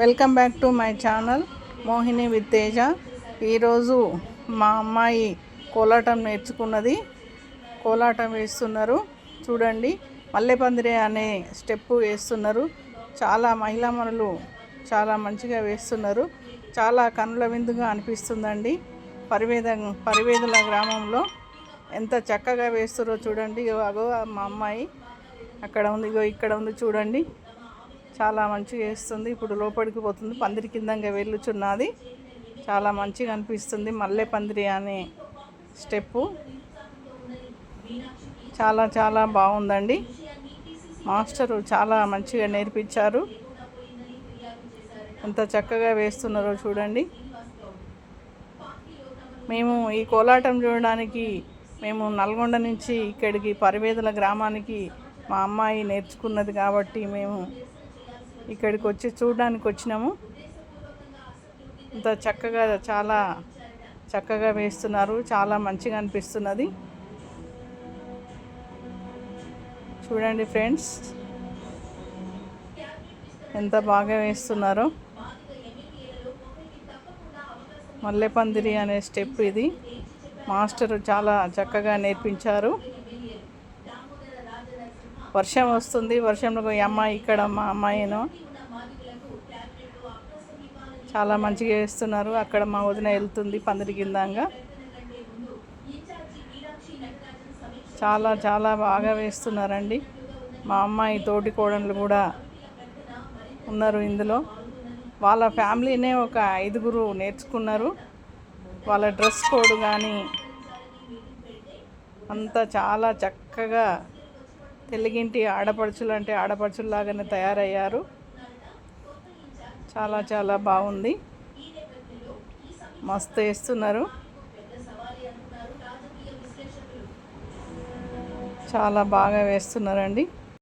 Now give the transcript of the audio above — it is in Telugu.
Welcome back to my channel Mohini with Teja. ఈరోజు మా అమ్మాయి కోలాటం నేర్చుకున్నది. కోలాటం వేస్తున్నారు. చూడండి మల్లెపందిరే అనే స్టెప్ వేస్తున్నారు. చాలా మహిళామణులు చాలా మంచిగా వేస్తున్నారు. చాలా కనుల విందుగా అనిపిస్తుందండి. పరివేద పరివేదుల గ్రామంలో ఎంత చక్కగా వేస్తారో చూడండి. ఇగో అగో మా అమ్మాయి అక్కడ ఉంది. ఇగో ఇక్కడ ఉంది చూడండి. చాలా మంచిగా వేస్తుంది. ఇప్పుడు లోపలికి పోతుంది. పందిరి కిందంగా వెళ్ళుచున్నది. చాలా మంచిగా అనిపిస్తుంది. మల్లె పందిరి అనే స్టెప్పు. చాలా చాలా బాగుందండి. మాస్టరు చాలా మంచిగా నేర్పించారు. ఎంత చక్కగా వేస్తున్నారో చూడండి. మేము ఈ కోలాటం చూడడానికి మేము నల్గొండ నుంచి ఇక్కడికి పరివేదల గ్రామానికి మా అమ్మాయి నేర్చుకున్నది కాబట్టి మేము ఇక్కడికి వచ్చి చూడడానికి వచ్చినాము. ఇంత చక్కగా చాలా చక్కగా వేస్తున్నారు. చాలా మంచిగా అనిపిస్తున్నది. చూడండి ఫ్రెండ్స్ ఎంత బాగా వేస్తున్నారో. మల్లెపందిరి అనే స్టెప్ ఇది. మాస్టర్ చాలా చక్కగా నేర్పించారు. వర్షం వస్తుంది. వర్షంలో ఈ అమ్మాయి ఇక్కడ మా అమ్మాయిను చాలా మంచిగా వేస్తున్నారు అక్కడ మా వదిన వెళ్తుంది పందిరి కిందంగా చాలా చాలా బాగా వేస్తున్నారండి. మా అమ్మాయి తోటి కోడళ్ళు కూడా ఉన్నారు ఇందులో. వాళ్ళ ఫ్యామిలీనే ఒక ఐదుగురు నేర్చుకున్నారు. వాళ్ళ డ్రెస్ కోడ్ కానీ అంతా చాలా చక్కగా తెలుగింటి ఆడపడుచులు అంటే ఆడపడుచుల్లాగానే తయారయ్యారు. చాలా చాలా బాగుంది. మస్తు వేస్తున్నారు. చాలా బాగా వేస్తున్నారండి.